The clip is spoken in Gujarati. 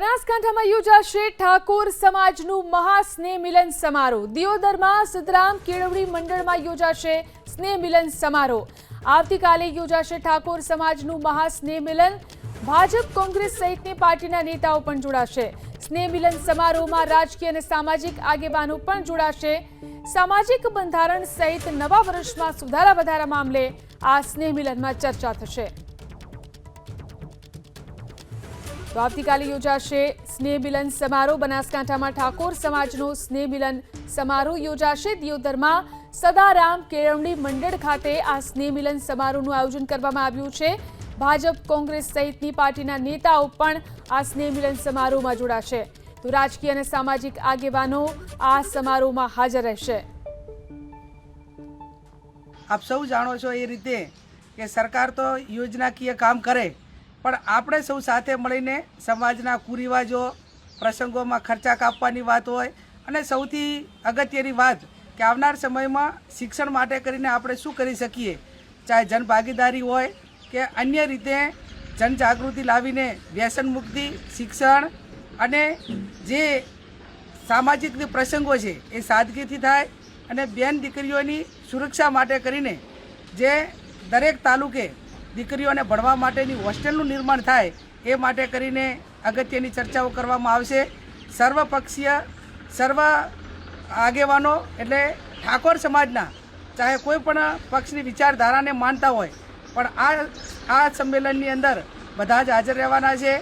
બનાસકાંઠામાં યોજાશે ઠાકોર સમાજનું મહાસ્નેહ મિલન સમારોહ. દિયોદરમાં સિદ્ધરામ કેળવણી મંડળમાં યોજાશે સ્નેહ મિલન સમારોહ. આવતીકાલે યોજાશે ઠાકોર સમાજનું મહાસ્નેહ મિલન. ભાજપ કોંગ્રેસ સહિતની પાર્ટીના નેતાઓ પણ જોડાશે. સ્નેહ મિલન સમારોહમાં રાજકીય અને સામાજિક આગેવાનો પણ જોડાશે. સામાજિક બંધારણ સહિત નવા વર્ષમાં સુધારા વધારા મામલે આ સ્નેહ મિલનમાં ચર્ચા થશે. તો આવતીકાલે યોજાશે સ્નેહ મિલન સમારોહ. બનાસકાંઠામાં ઠાકોર સમાજનો સ્નેહ મિલન સમારોહ યોજાશે. દિયોદરમાં સદારામ કેળવણી મંડળ ખાતે આ સ્નેહ મિલન સમારોહનું આયોજન કરવામાં આવ્યું છે. ભાજપ, કોંગ્રેસ સહિતની પાર્ટીના નેતાઓ પણ આ સ્નેહ મિલન સમારોહમાં જોડાશે. તો રાજકીય અને સામાજિક આગેવાનો આ સમારોહમાં હાજર રહેશે. આપ સૌ જાણો છો એ રીતે કે સરકાર તો યોજનાકીય કામ કરે. પણ આપણે સૌ સાથે મળીને સમાજના કુરિવાજો, પ્રસંગોમાં ખર્ચા કાપવાની વાત હોય અને સૌથી અગત્યની વાત કે આવનાર સમયમાં શિક્ષણ માટે કરીને આપણે શું કરી શકીએ? ચાહે જનભાગીદારી હોય કે અન્ય રીતે જનજાગૃતિ લાવીને વ્યસન મુક્તિ, શિક્ષણ અને જે સામાજિક પ્રસંગો છે એ સાદગીથી થાય અને બેન દીકરીઓની સુરક્ષા માટે કરીને જે દરેક તાલુકે દીકરીઓને ભણવા માટેની હોસ્ટેલનું નિર્માણ થાય એ માટે કરીને અગત્યની ચર્ચાઓ કરવામાં આવશે. સર્વપક્ષીય, સર્વ આગેવાનો એટલે ઠાકોર સમાજના, ચાહે કોઈ પણ પક્ષની વિચારધારાને માનતા હોય, પણ આ આ સંમેલનની અંદર બધા જ હાજર રહેવાના છે.